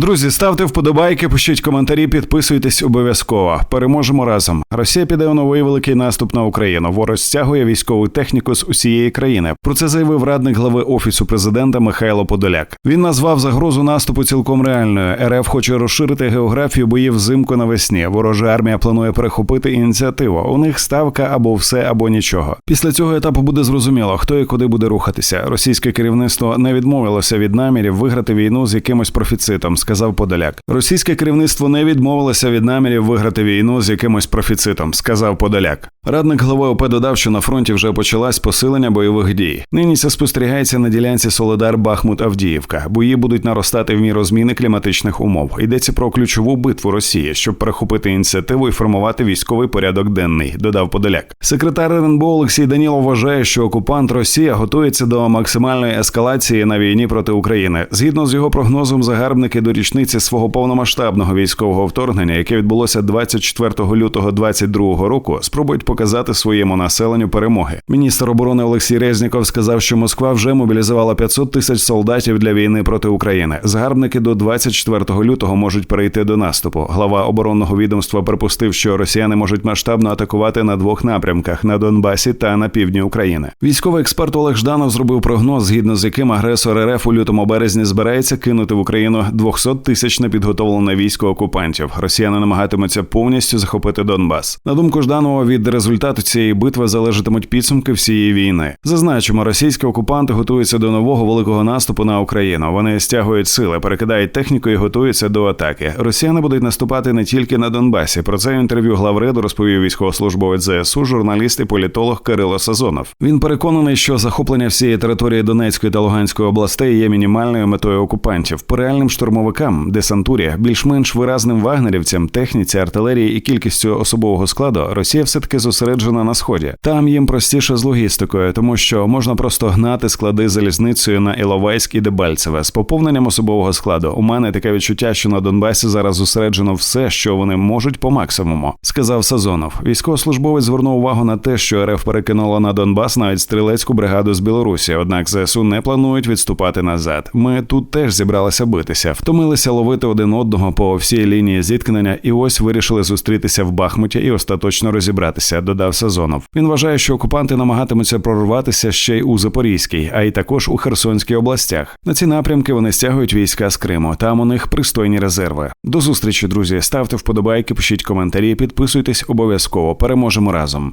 Друзі, ставте вподобайки, пишіть коментарі, підписуйтесь обов'язково. Переможемо разом. Росія піде у новий великий наступ на Україну. Ворог стягує військову техніку з усієї країни. Про це заявив радник глави офісу президента Михайло Подоляк. Він назвав загрозу наступу цілком реальною. РФ хоче розширити географію боїв взимку навесні. Ворожа армія планує перехопити ініціативу. У них ставка або все, або нічого. Після цього етапу буде зрозуміло, хто і куди буде рухатися. Російське керівництво не відмовилося від намірів виграти війну з якимось профіцитом, сказав Подоляк. Російське керівництво не відмовилося від намірів виграти війну з якимось профіцитом, сказав Подоляк. Радник глави ОП додав, що на фронті вже почалась посилення бойових дій. Нині це спостерігається на ділянці Солидар Бахмут Авдіївка. Бої будуть наростати в міру зміни кліматичних умов. Йдеться про ключову битву Росії, щоб перехопити ініціативу і формувати військовий порядок денний. Додав Подоляк. Секретар РНБО Олексій Данілов вважає, що окупант Росія готується до максимальної ескалації на війні проти України. Згідно з його прогнозом, загарбники до річниці свого повномасштабного військового вторгнення, яке відбулося 24 лютого 2022 року, спробують показати своєму населенню перемоги. Міністр оборони Олексій Резніков сказав, що Москва вже мобілізувала 500 тисяч солдатів для війни проти України. Загарбники до 24 лютого можуть перейти до наступу. Глава оборонного відомства припустив, що росіяни можуть масштабно атакувати на двох напрямках на Донбасі та на півдні України. Військовий експерт Олег Жданов зробив прогноз, згідно з яким агресор РФ у лютому березні збирається кинути в Україну 200 тисяч непідготовлене військо окупантів. Росіяни намагатимуться повністю захопити Донбас. На думку Жданова, від результату цієї битви залежатимуть підсумки всієї війни. Зазначимо, російські окупанти готуються до нового великого наступу на Україну. Вони стягують сили, перекидають техніку і готуються до атаки. Росіяни будуть наступати не тільки на Донбасі. Про це в інтерв'ю главреду розповів військовослужбовець ЗСУ, журналіст і політолог Кирило Сазонов. Він переконаний, що захоплення всієї території Донецької та Луганської областей є мінімальною метою окупантів. По реальним штурмовикам, десантурі, більш-менш виразним вагнерівцям, техніці, артилерії і кількістю особового складу Росія все таки зосереджена на сході. Там їм простіше з логістикою, тому що можна просто гнати склади залізницею на Іловайськ і Дебальцеве з поповненням особового складу. У мене таке відчуття, що на Донбасі зараз зосереджено все, що вони можуть по максимуму, сказав Сазонов. Військовослужбовець звернув увагу на те, що РФ перекинула на Донбас навіть стрілецьку бригаду з Білорусі. Однак ЗСУ не планують відступати назад. Ми тут теж зібралися битися, втомилися ловити один одного по всій лінії зіткнення, і ось вирішили зустрітися в Бахмуті і остаточно розібратися. Додав Сазонов. Він вважає, що окупанти намагатимуться прорватися ще й у Запорізькій, а й також у Херсонській областях. На ці напрямки вони стягують війська з Криму. Там у них пристойні резерви. До зустрічі, друзі. Ставте вподобайки, пишіть коментарі, підписуйтесь обов'язково. Переможемо разом.